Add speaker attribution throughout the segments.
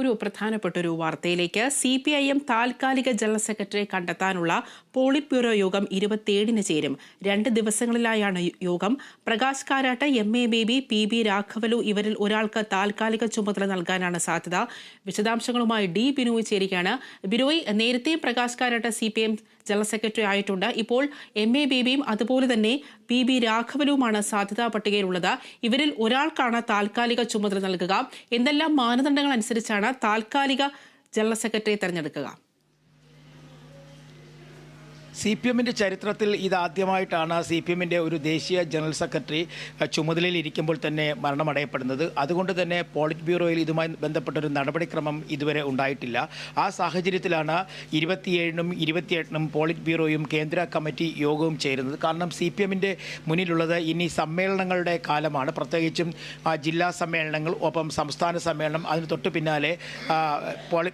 Speaker 1: ഒരു പ്രധാനപ്പെട്ട ഒരു വാർത്തയിലേക്ക്. സി പി ഐ എം താൽക്കാലിക ജനറൽ സെക്രട്ടറിയെ കണ്ടെത്താനുള്ള പോളിറ്റ് ബ്യൂറോ യോഗം ഇരുപത്തിയേഴിന് ചേരും. രണ്ട് ദിവസങ്ങളിലായാണ് യോഗം. Prakash Karat M A Baby P B രാഘവലു ഇവരിൽ ഒരാൾക്ക് താൽക്കാലിക ചുമതല നൽകാനാണ് സാധ്യത. വിശദാംശങ്ങളുമായി ഡി ബിനോയ് ചേരുകയാണ്. ബിനോയ് നേരത്തെയും Prakash Karat C P M general secretary ആയിട്ടുണ്ട്. ഇപ്പോൾ എം എ ബേബിയും അതുപോലെ തന്നെ പി ബി രാഘവലുമാണ് സാധ്യതാ പട്ടികയിലുള്ളത്. ഇവരിൽ ഒരാൾക്കാണ് താൽക്കാലിക ചുമതല നൽകുക. എന്തെല്ലാം മാനദണ്ഡങ്ങൾ അനുസരിച്ചാണ് താൽക്കാലിക ജനറൽ സെക്രട്ടറിയെ തെരഞ്ഞെടുക്കുക.
Speaker 2: സി പി എമ്മിന്റെ ചരിത്രത്തിൽ ഇതാദ്യമായിട്ടാണ് സി പി എമ്മിന്റെ ഒരു ദേശീയ ജനറൽ സെക്രട്ടറി ചുമതലയിൽ ഇരിക്കുമ്പോൾ തന്നെ മരണമടയപ്പെടുന്നത്. അതുകൊണ്ട് തന്നെ പോളിറ്റ് ബ്യൂറോയിൽ ഇതുമായി ബന്ധപ്പെട്ടൊരു നടപടിക്രമം ഇതുവരെ ഉണ്ടായിട്ടില്ല. ആ സാഹചര്യത്തിലാണ് ഇരുപത്തിയേഴിനും ഇരുപത്തിയെട്ടിനും പോളിറ്റ് ബ്യൂറോയും കേന്ദ്ര കമ്മിറ്റി യോഗവും ചേരുന്നത്. കാരണം സി പി എമ്മിന്റെ മുന്നിലുള്ളത് ഇനി സമ്മേളനങ്ങളുടെ കാലമാണ്. പ്രത്യേകിച്ചും ജില്ലാ സമ്മേളനങ്ങൾ ഒപ്പം സംസ്ഥാന സമ്മേളനം അതിന് തൊട്ട് പിന്നാലെ പോളി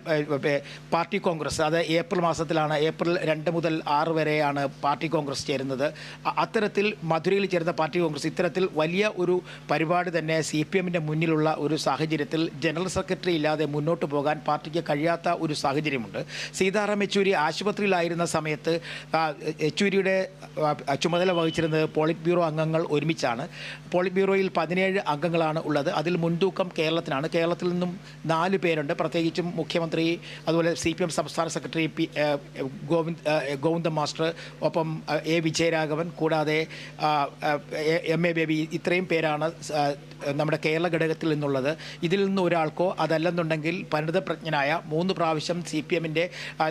Speaker 2: പാർട്ടി കോൺഗ്രസ്. അത് ഏപ്രിൽ മാസത്തിലാണ്. ഏപ്രിൽ രണ്ട് മുതൽ ആറ് വരെയാണ് പാർട്ടി കോൺഗ്രസ് ചേരുന്നത്. അത്തരത്തിൽ മധുരയിൽ ചേർന്ന പാർട്ടി കോൺഗ്രസ് ഇത്തരത്തിൽ വലിയ ഒരു പരിപാടി തന്നെ സി പി എമ്മിന്റെ മുന്നിലുള്ള ഒരു സാഹചര്യത്തിൽ ജനറൽ സെക്രട്ടറി ഇല്ലാതെ മുന്നോട്ട് പോകാൻ പാർട്ടിക്ക് കഴിയാത്ത ഒരു സാഹചര്യമുണ്ട്. സീതാറാം യെച്ചൂരി ആശുപത്രിയിലായിരുന്ന സമയത്ത് യെച്ചൂരിയുടെ ചുമതല വഹിച്ചിരുന്നത് പോളിറ്റ് ബ്യൂറോ അംഗങ്ങൾ ഒരുമിച്ചാണ്. പോളിറ്റ് ബ്യൂറോയിൽ പതിനേഴ് അംഗങ്ങളാണ് ഉള്ളത്. അതിൽ മുൻതൂക്കം കേരളത്തിനാണ്. കേരളത്തിൽ നിന്നും നാല് പേരുണ്ട്. പ്രത്യേകിച്ചും മുഖ്യമന്ത്രി അതുപോലെ സി സംസ്ഥാന secretary P Govind Govinda master ഒപ്പം എ വിജയരാഘവൻ കൂടാതെ എ- എം ബേബി ഇത്രയും പേരാണ് നമ്മുടെ കേരള ഘടകത്തിൽ നിന്നുള്ളത്. ഇതിൽ നിന്ന് ഒരാൾക്കോ അതല്ലെന്നുണ്ടെങ്കിൽ പരിണിതപ്രജ്ഞനായ മൂന്ന് പ്രാവശ്യം സി പി എമ്മിന്റെ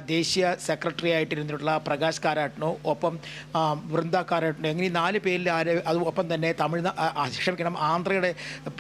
Speaker 2: ദേശീയ സെക്രട്ടറി ആയിട്ടിരുന്നിട്ടുള്ള പ്രകാശ് കാരാട്ടിനോ ഒപ്പം വൃന്ദ കാരാട്ടിനോ എങ്ങനെ നാല് പേരിൽ ആര് അത് ഒപ്പം തന്നെ തമിഴ്നാ ക്ഷമിക്കണം ആന്ധ്രയുടെ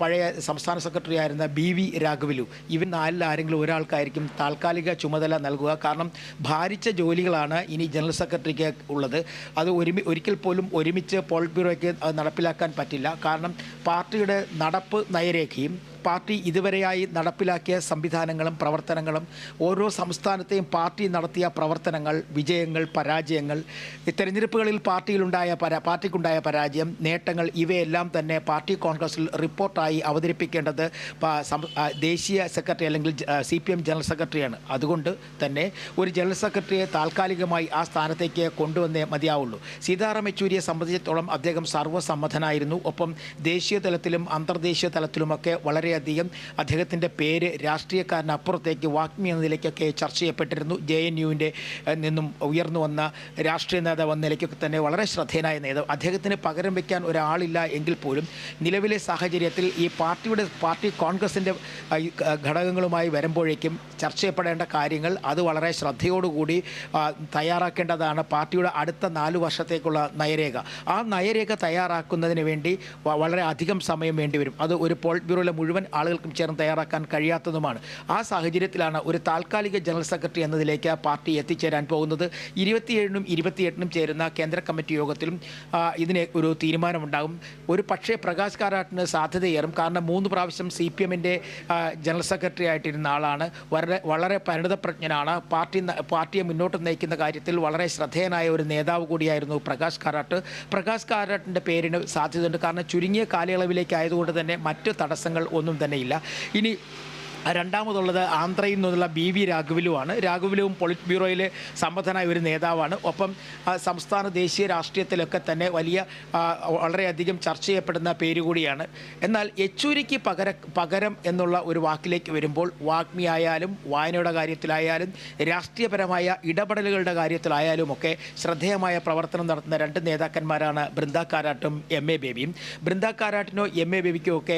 Speaker 2: പഴയ സംസ്ഥാന സെക്രട്ടറി ആയിരുന്ന ബി വി രാഘവലു ഇവർ നാലിൽ ആരെങ്കിലും ഒരാൾക്കായിരിക്കും താൽക്കാലിക ചുമതല നൽകുക. കാരണം ഭാരിച്ച ജോലികളാണ് ഇനി ജനറൽ സെക്രട്ടറിക്ക് ഉള്ളത്. അത് ഒരുമി ഒരിക്കൽ പോലും ഒരുമിച്ച് പോളിറ്റ് ബ്യൂറോയ്ക്ക് നടപ്പിലാക്കാൻ പറ്റില്ല. കാരണം പാർട്ടിയുടെ നടപ്പ് നയരേഖയും പാർട്ടി ഇതുവരെയായി നടപ്പിലാക്കിയ സംവിധാനങ്ങളും പ്രവർത്തനങ്ങളും ഓരോ സംസ്ഥാനത്തെയും പാർട്ടി നടത്തിയ പ്രവർത്തനങ്ങൾ വിജയങ്ങൾ പരാജയങ്ങൾ തെരഞ്ഞെടുപ്പുകളിൽ പാർട്ടിയിലുണ്ടായ പരാ പാർട്ടിക്കുണ്ടായ പരാജയം നേട്ടങ്ങൾ ഇവയെല്ലാം തന്നെ പാർട്ടി കോൺഗ്രസിൽ റിപ്പോർട്ടായി അവതരിപ്പിക്കേണ്ടത് ദേശീയ സെക്രട്ടറി അല്ലെങ്കിൽ സി പി എം ജനറൽ സെക്രട്ടറിയാണ്. അതുകൊണ്ട് തന്നെ ഒരു ജനറൽ സെക്രട്ടറിയെ താൽക്കാലികമായി ആ സ്ഥാനത്തേക്ക് കൊണ്ടുവന്നേ മതിയാവുള്ളൂ. സീതാറാം യെച്ചൂരിയെ സംബന്ധിച്ചിടത്തോളം അദ്ദേഹം സർവസമ്മതനായിരുന്നു. ഒപ്പം ദേശീയ തലത്തിലും അന്തർദേശീയ തലത്തിലുമൊക്കെ വളരെയധികം അദ്ദേഹത്തിന്റെ പേര് രാഷ്ട്രീയക്കാരനപ്പുറത്തേക്ക് വാഗ്മി എന്ന നിലയ്ക്കൊക്കെ ചർച്ച ചെയ്യപ്പെട്ടിരുന്നു. ജെ എൻ യുവിന്റെ നിന്നും ഉയർന്നു വന്ന രാഷ്ട്രീയ നേതാവ് എന്ന നിലയ്ക്കൊക്കെ തന്നെ വളരെ ശ്രദ്ധേയനായ നേതാവ്. അദ്ദേഹത്തിന് പകരം വയ്ക്കാൻ ഒരാളില്ല എങ്കിൽ പോലും നിലവിലെ സാഹചര്യത്തിൽ ഈ പാർട്ടിയുടെ പാർട്ടി കോൺഗ്രസിന്റെ ഘടകങ്ങളുമായി വരുമ്പോഴേക്കും ചർച്ച ചെയ്യപ്പെടേണ്ട കാര്യങ്ങൾ അത് വളരെ ശ്രദ്ധയോടുകൂടി തയ്യാറാക്കേണ്ടതാണ് പാർട്ടിയുടെ അടുത്ത നാല് വർഷത്തേക്കുള്ള നയരേഖ. ആ നയരേഖ തയ്യാറാക്കുന്നതിന് വേണ്ടി വളരെ അധികം സമയം വേണ്ടിവരും. അത് ഒരു പോളിറ്റ് ബ്യൂറോയിലെ മുഴുവൻ ആളുകൾക്കും ചേർന്ന് തയ്യാറാക്കാൻ കഴിയാത്തതുമാണ്. ആ സാഹചര്യത്തിലാണ് ഒരു താൽക്കാലിക ജനറൽ സെക്രട്ടറി എന്നതിലേക്ക് പാർട്ടി എത്തിച്ചേരാൻ പോകുന്നത്. ഇരുപത്തിയേഴിനും ഇരുപത്തിയെട്ടിനും ചേരുന്ന കേന്ദ്ര കമ്മിറ്റി യോഗത്തിലും ഇതിന് ഒരു തീരുമാനമുണ്ടാകും. ഒരു പക്ഷേ പ്രകാശ് കാരാട്ടിന് സാധ്യതയേറും. കാരണം മൂന്ന് പ്രാവശ്യം സി പി എമ്മിന്റെ ജനറൽ സെക്രട്ടറി ആയിട്ടിരുന്ന ആളാണ്. വളരെ വളരെ പരിണിതപ്രജ്ഞനാണ്. പാർട്ടി പാർട്ടിയെ മുന്നോട്ട് നയിക്കുന്ന കാര്യത്തിൽ വളരെ ശ്രദ്ധേയനായ ഒരു നേതാവ് കൂടിയായിരുന്നു പ്രകാശ് കാരാട്ട് പ്രകാശ് കാരാട്ടിന്റെ പേരിന് സാധ്യതയുണ്ട്. കാരണം ചുരുങ്ങിയ കാലയളവിലേക്ക് ആയതുകൊണ്ട് തന്നെ മറ്റ് തടസ്സങ്ങൾ ഒന്നും തന്നെയില്ല. ഇനി രണ്ടാമതുള്ളത് ആന്ധ്രയിൽ നിന്നുള്ള ബി വി രാഘവലുവാണ് രാഘവലുവും പൊളിറ്റ് ബ്യൂറോയിലെ സമ്പന്നനായ ഒരു നേതാവാണ്. ഒപ്പം സംസ്ഥാന ദേശീയ രാഷ്ട്രീയത്തിലൊക്കെ തന്നെ വലിയ വളരെയധികം ചർച്ച ചെയ്യപ്പെടുന്ന പേര് കൂടിയാണ്. എന്നാൽ യെച്ചൂരിക്ക് പകര പകരം എന്നുള്ള ഒരു വാക്കിലേക്ക് വരുമ്പോൾ വാഗ്മിയായാലും വായനയുടെ കാര്യത്തിലായാലും രാഷ്ട്രീയപരമായ ഇടപെടലുകളുടെ കാര്യത്തിലായാലും ഒക്കെ ശ്രദ്ധേയമായ പ്രവർത്തനം നടത്തുന്ന രണ്ട് നേതാക്കന്മാരാണ് ബൃന്ദ കാരാട്ടും എം എ ബേബിയും. ബൃന്ദ കാരാട്ടിനോ എം എ ബേബിക്കോ ഒക്കെ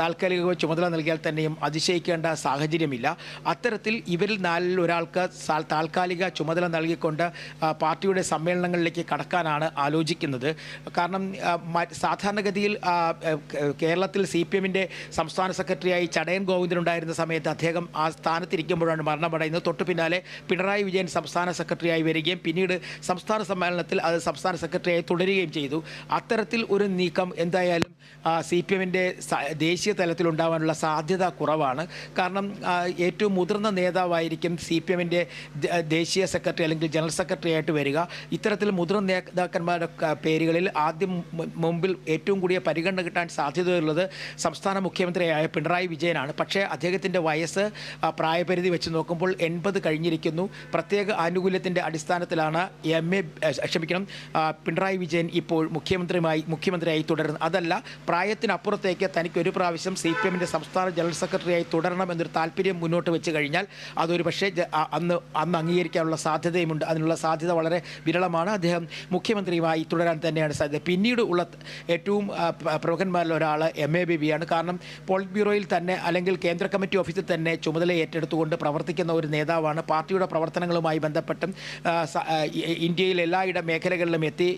Speaker 2: താൽക്കാലിക ചുമതല നൽകിയാൽ തന്നെയും അതിശയിക്കേണ്ട സാഹചര്യമില്ല. അത്തരത്തിൽ ഇവരിൽ നാലിൽ ഒരാൾക്ക് താൽക്കാലിക ചുമതല നൽകിക്കൊണ്ട് പാർട്ടിയുടെ സമ്മേളനങ്ങളിലേക്ക് കടക്കാനാണ് ആലോചിക്കുന്നത്. കാരണം സാധാരണഗതിയിൽ കേരളത്തിൽ സി പി എമ്മിന്റെ സംസ്ഥാന സെക്രട്ടറിയായി ചടയൻ ഗോവിന്ദൻ ഉണ്ടായിരുന്ന സമയത്ത് അദ്ദേഹം ആ സ്ഥാനത്തിരിക്കുമ്പോഴാണ് മരണമടയുന്നത്. തൊട്ടു പിന്നാലെ പിണറായി വിജയൻ സംസ്ഥാന സെക്രട്ടറിയായി വരികയും പിന്നീട് സംസ്ഥാന സമ്മേളനത്തിൽ അത് സംസ്ഥാന സെക്രട്ടറിയായി തുടരുകയും ചെയ്തു. അത്തരത്തിൽ ഒരു നീക്കം എന്തായാലും സി പി എമ്മിന്റെ ദേശീയ തലത്തിൽ ഉണ്ടാവാനുള്ള സാധ്യത കുറവാണ്. കാരണം ഏറ്റവും മുതിർന്ന നേതാവായിരിക്കും സി പി എമ്മിന്റെ ദേശീയ സെക്രട്ടറി അല്ലെങ്കിൽ ജനറൽ സെക്രട്ടറി ആയിട്ട് വരിക. ഇത്തരത്തിൽ മുതിർന്ന നേതാക്കന്മാരുടെ പേരുകളിൽ ആദ്യം മുമ്പിൽ ഏറ്റവും കൂടിയ പരിഗണന കിട്ടാൻ സാധ്യതയുള്ളത് സംസ്ഥാന മുഖ്യമന്ത്രിയായ പിണറായി വിജയനാണ്. പക്ഷേ അദ്ദേഹത്തിന്റെ വയസ്സ് പ്രായപരിധി വെച്ച് നോക്കുമ്പോൾ എൺപത് കഴിഞ്ഞിരിക്കുന്നു. പ്രത്യേക ആനുകൂല്യത്തിന്റെ അടിസ്ഥാനത്തിലാണ് എം എ ക്ഷമിക്കണം പിണറായി വിജയൻ ഇപ്പോൾ മുഖ്യമന്ത്രിയുമായി മുഖ്യമന്ത്രിയായി തുടരുന്നത്. അതല്ല പ്രായത്തിനപ്പുറത്തേക്ക് തനിക്ക് ഒരു പ്രാവശ്യം സി പി എമ്മിന്റെ സംസ്ഥാന ജനറൽ സെക്രട്ടറിയായി തുടരണം എന്നൊരു താല്പര്യം മുന്നോട്ട് വെച്ച് കഴിഞ്ഞാൽ അതൊരു പക്ഷേ അന്ന് അന്ന് അംഗീകരിക്കാനുള്ള സാധ്യതയുമുണ്ട്. അതിനുള്ള സാധ്യത വളരെ വിരളമാണ്. അദ്ദേഹം മുഖ്യമന്ത്രിയുമായി തുടരാൻ തന്നെയാണ് സാധ്യത. പിന്നീട് ഉള്ള ഏറ്റവും പ്രമുഖന്മാരിൽ ഒരാൾ എം എ ബി ബിയാണ് കാരണം പോളിറ്റ് ബ്യൂറോയിൽ തന്നെ അല്ലെങ്കിൽ കേന്ദ്ര കമ്മിറ്റി ഓഫീസിൽ തന്നെ ചുമതല ഏറ്റെടുത്തുകൊണ്ട് പ്രവർത്തിക്കുന്ന ഒരു നേതാവാണ്. പാർട്ടിയുടെ പ്രവർത്തനങ്ങളുമായി ബന്ധപ്പെട്ടും ഇന്ത്യയിൽ എല്ലായിട മേഖലകളിലും എത്തി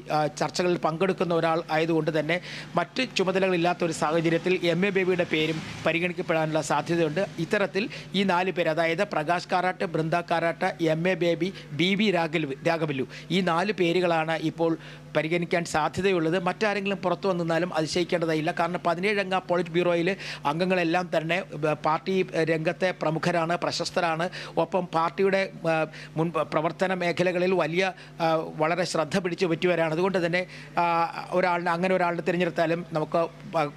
Speaker 2: ചർച്ചകളിൽ പങ്കെടുക്കുന്ന ഒരാൾ ആയതുകൊണ്ട് തന്നെ മറ്റ് ചുമതലകളില്ലാത്ത ഒരു സാഹചര്യത്തിൽ എം എ ബേബിയുടെ പേരും പരിഗണിക്കപ്പെടാനുള്ള സാധ്യതയുണ്ട്. ഇത്തരത്തിൽ ഈ നാല് പേര് അതായത് Prakash Karat Brinda Karat M A Baby B V രാഘൽ രാഘവല്ലു ഈ നാല് പേരുകളാണ് ഇപ്പോൾ പരിഗണിക്കാൻ സാധ്യതയുള്ളത്. മറ്റാരെങ്കിലും പുറത്തു വന്നാലും അതിശയിക്കേണ്ടതായില്ല. കാരണം പതിനേഴംഗ പോളിറ്റ് ബ്യൂറോയിൽ അംഗങ്ങളെല്ലാം തന്നെ പാർട്ടി രംഗത്തെ പ്രമുഖരാണ് പ്രശസ്തരാണ്. ഒപ്പം പാർട്ടിയുടെ മുൻ പ്രവർത്തന മേഖലകളിൽ വലിയ വളരെ ശ്രദ്ധ പിടിച്ചു പറ്റിയവരാണ്. അതുകൊണ്ട് തന്നെ ഒരാളിനെ അങ്ങനെ ഒരാളിനെ തിരഞ്ഞെടുത്താലും നമുക്ക്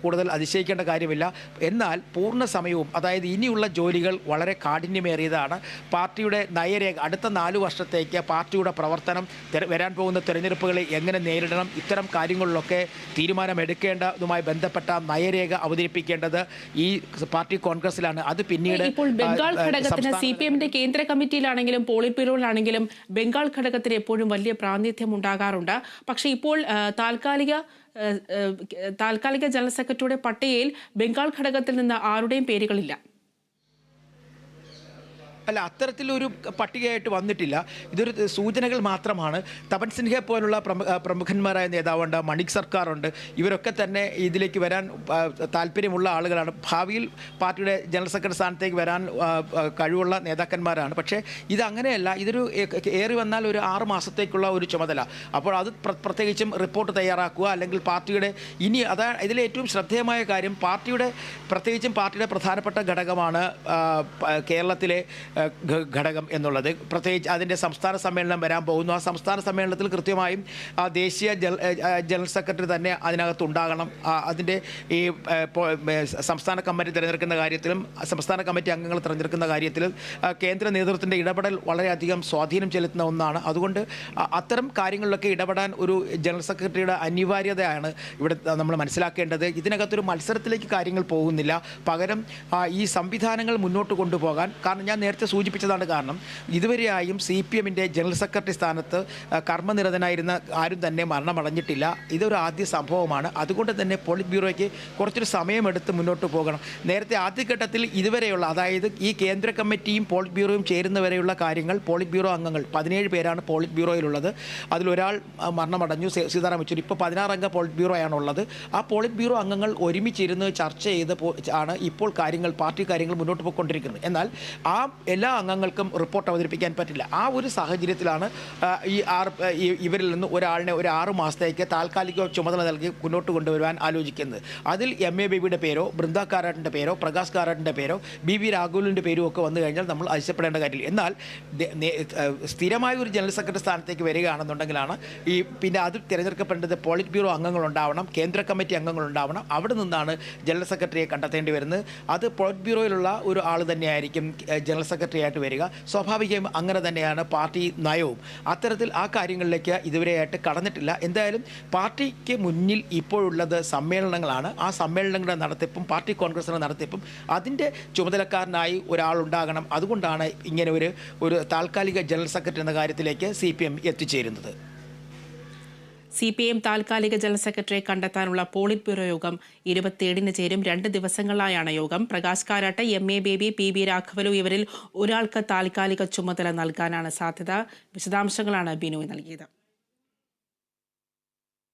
Speaker 2: കൂടുതൽ അതിശയിക്കേണ്ട കാര്യമില്ല. എന്നാൽ പൂർണ സമയവും അതായത് ഇനിയുള്ള ജോലികൾ വളരെ കാഠിന്യമേറിയതാണ്. പാർട്ടിയുടെ നയരേഖ അടുത്ത നാലു വർഷത്തേക്ക് പാർട്ടിയുടെ പ്രവർത്തനം വരാൻ പോകുന്ന തെരഞ്ഞെടുപ്പുകളെ എങ്ങനെ നേരിടണം ഇത്തരം കാര്യങ്ങളിലൊക്കെ തീരുമാനമെടുക്കേണ്ടതുമായി ബന്ധപ്പെട്ട നയരേഖ അവതരിപ്പിക്കേണ്ടത് ഈ പാർട്ടി കോൺഗ്രസിലാണ്. അത് പിന്നീട്
Speaker 1: ഇപ്പോൾ ബംഗാൾ ഘടകത്തിന് സി പി എമ്മിന്റെ കേന്ദ്ര കമ്മിറ്റിയിലാണെങ്കിലും പോളിറ്റ് ബ്യൂറോയിലാണെങ്കിലും ബംഗാൾ ഘടകത്തിന് എപ്പോഴും വലിയ പ്രാതിനിധ്യം ഉണ്ടാകാറുണ്ട്. പക്ഷേ ഇപ്പോൾ താൽക്കാലിക താൽക്കാലിക ജനറൽ സെക്രട്ടറിയുടെ പട്ടികയിൽ ബംഗാൾ ഘടകത്തിൽ നിന്ന് ആരുടെയും പേരുകളില്ല.
Speaker 2: അല്ല അത്തരത്തിലൊരു പട്ടികയായിട്ട് വന്നിട്ടില്ല. ഇതൊരു സൂചനകൾ മാത്രമാണ്. തപൻ സിൻഹയെ പോലുള്ള പ്രമുഖന്മാരായ നേതാവുണ്ട്. മണിക് സർക്കാരുണ്ട് ഇവരൊക്കെ തന്നെ ഇതിലേക്ക് വരാൻ താല്പര്യമുള്ള ആളുകളാണ്. ഭാവിയിൽ പാർട്ടിയുടെ ജനറൽ സെക്രട്ടറി സ്ഥാനത്തേക്ക് വരാൻ കഴിവുള്ള നേതാക്കന്മാരാണ്. പക്ഷേ ഇത് അങ്ങനെയല്ല ഇതൊരു ഏറി വന്നാൽ ഒരു ആറ് മാസത്തേക്കുള്ള ഒരു ചുമതല. അപ്പോൾ അത് പ്ര- പ്രത്യേകിച്ചും റിപ്പോർട്ട് തയ്യാറാക്കുക അല്ലെങ്കിൽ പാർട്ടിയുടെ ഇനി അതാ ഇതിലെ ഏറ്റവും ശ്രദ്ധേയമായ കാര്യം പാർട്ടിയുടെ പ്രത്യേകിച്ചും പാർട്ടിയുടെ പ്രധാനപ്പെട്ട ഘടകമാണ് കേരളത്തിലെ ഘടകം എന്നുള്ളത്. പ്രത്യേകിച്ച് അതിന്റെ സംസ്ഥാന സമ്മേളനം വരാൻ പോകുന്നു. ആ സംസ്ഥാന സമ്മേളനത്തിൽ കൃത്യമായും ആ ദേശീയ ജനറൽ സെക്രട്ടറി തന്നെ അതിനകത്ത് ഉണ്ടാകണം അതിന്റെ ഈ സംസ്ഥാന കമ്മിറ്റി തിരഞ്ഞെടുക്കുന്ന കാര്യത്തിലും സംസ്ഥാന കമ്മിറ്റി അംഗങ്ങൾ തിരഞ്ഞെടുക്കുന്ന കാര്യത്തിലും കേന്ദ്ര നേതൃത്വത്തിന്റെ ഇടപെടൽ വളരെയധികം സ്വാധീനം ചെലുത്തുന്ന ഒന്നാണ്. അതുകൊണ്ട് അത്തരം കാര്യങ്ങളിലൊക്കെ ഇടപെടാൻ ഒരു ജനറൽ സെക്രട്ടറിയുടെ അനിവാര്യതയാണ് ഇവിടെ നമ്മൾ മനസ്സിലാക്കേണ്ടത്. ഇതിനകത്തൊരു മത്സരത്തിലേക്ക് കാര്യങ്ങൾ പോകുന്നില്ല. പകരം ഈ സംവിധാനങ്ങൾ മുന്നോട്ട് കൊണ്ടുപോകാൻ. കാരണം ഞാൻ നേരത്തെ സൂചിപ്പിച്ചതാണ് കാരണം ഇതുവരെയായും സി പി എമ്മിന്റെ ജനറൽ സെക്രട്ടറി സ്ഥാനത്ത് കർമ്മനിരതനായിരുന്ന ആരും തന്നെ മരണമടഞ്ഞിട്ടില്ല. ഇതൊരു ആദ്യ സംഭവമാണ്. അതുകൊണ്ട് തന്നെ പോളിറ്റ് ബ്യൂറോയ്ക്ക് കുറച്ചൊരു സമയമെടുത്ത് മുന്നോട്ട് പോകണം. നേരത്തെ ആദ്യഘട്ടത്തിൽ ഇതുവരെയുള്ള അതായത് ഈ കേന്ദ്ര കമ്മിറ്റിയും പോളിറ്റ് ബ്യൂറോയും ചേരുന്നവരെയുള്ള കാര്യങ്ങൾ പോളിറ്റ് ബ്യൂറോ അംഗങ്ങൾ പതിനേഴ് പേരാണ് പോളിറ്റ് ബ്യൂറോയിലുള്ളത് അതിലൊരാൾ മരണമടഞ്ഞു. സീതാറാം യെച്ചൂരി. ഇപ്പോൾ പതിനാറംഗ പോളിറ്റ് ബ്യൂറോയാണ് ഉള്ളത് ആ പോളിറ്റ് ബ്യൂറോ അംഗങ്ങൾ ഒരുമിച്ചിരുന്ന് ചർച്ച ചെയ്ത് ആണ് ഇപ്പോൾ കാര്യങ്ങൾ പാർട്ടി കാര്യങ്ങൾ മുന്നോട്ട് പോയിക്കൊണ്ടിരിക്കുന്നത്. എന്നാൽ ആ എല്ലാ അംഗങ്ങൾക്കും റിപ്പോർട്ട് അവതരിപ്പിക്കാൻ പറ്റില്ല. ആ ഒരു സാഹചര്യത്തിലാണ് ഈ ആറ് ഇവരിൽ നിന്ന് ഒരാളിനെ ഒരു ആറ് മാസത്തേക്ക് താൽക്കാലിക ചുമതല നൽകി മുന്നോട്ട് കൊണ്ടുവരുവാൻ ആലോചിക്കുന്നത്. അതിൽ എം എ ബേബിയുടെ പേരോ ബൃന്ദ കാരാട്ടിന്റെ പേരോ പ്രകാശ് കാരാട്ടിന്റെ പേരോ ബി വി രാഘുലിന്റെ പേരും ഒക്കെ വന്നു കഴിഞ്ഞാൽ നമ്മൾ അതിശപ്പെടേണ്ട കാര്യമില്ല. എന്നാൽ സ്ഥിരമായ ഒരു ജനറൽ സെക്രട്ടറി സ്ഥാനത്തേക്ക് വരികയാണെന്നുണ്ടെങ്കിലാണ് ഈ പിന്നെ അത് തിരഞ്ഞെടുക്കപ്പെടേണ്ടത് പോളിറ്റ് ബ്യൂറോ അംഗങ്ങളുണ്ടാവണം കേന്ദ്ര കമ്മിറ്റി അംഗങ്ങളുണ്ടാവണം. അവിടെ നിന്നാണ് ജനറൽ സെക്രട്ടറിയെ കണ്ടെത്തേണ്ടി വരുന്നത്. അത് പോളിറ്റ് ബ്യൂറോയിലുള്ള ഒരു ആൾ തന്നെയായിരിക്കും ജനറൽ സെക്രട്ടറി ആയിട്ട് വരിക. സ്വാഭാവികമായും അങ്ങനെ തന്നെയാണ് പാർട്ടി നയവും. അത്തരത്തിൽ ആ കാര്യങ്ങളിലേക്ക് ഇതുവരെയായിട്ട് കടന്നിട്ടില്ല. എന്തായാലും പാർട്ടിക്ക് മുന്നിൽ ഇപ്പോഴുള്ളത് സമ്മേളനങ്ങളാണ്. ആ സമ്മേളനങ്ങളുടെ നടത്തിപ്പും പാർട്ടി കോൺഗ്രസിന്റെ നടത്തിപ്പും അതിന്റെ ചുമതലക്കാരനായി ഒരാളുണ്ടാകണം. അതുകൊണ്ടാണ് ഇങ്ങനെ ഒരു ഒരു താൽക്കാലിക ജനറൽ സെക്രട്ടറി എന്ന കാര്യത്തിലേക്ക് സി എത്തിച്ചേരുന്നത്.
Speaker 1: സി പി എം താൽക്കാലിക ജനറൽ സെക്രട്ടറിയെ കണ്ടെത്താനുള്ള പോളിറ്റ് ബ്യൂറോ യോഗം ഇരുപത്തിയേഴിന് ചേരും. രണ്ട് ദിവസങ്ങളിലായാണ് യോഗം. Prakash Karat M A Baby P B രാഘവലു ഇവരിൽ ഒരാൾക്ക് താൽക്കാലിക ചുമതല നൽകാനാണ് സാധ്യത. വിശദാംശങ്ങളാണ് ബിനോയ് നൽകിയത്.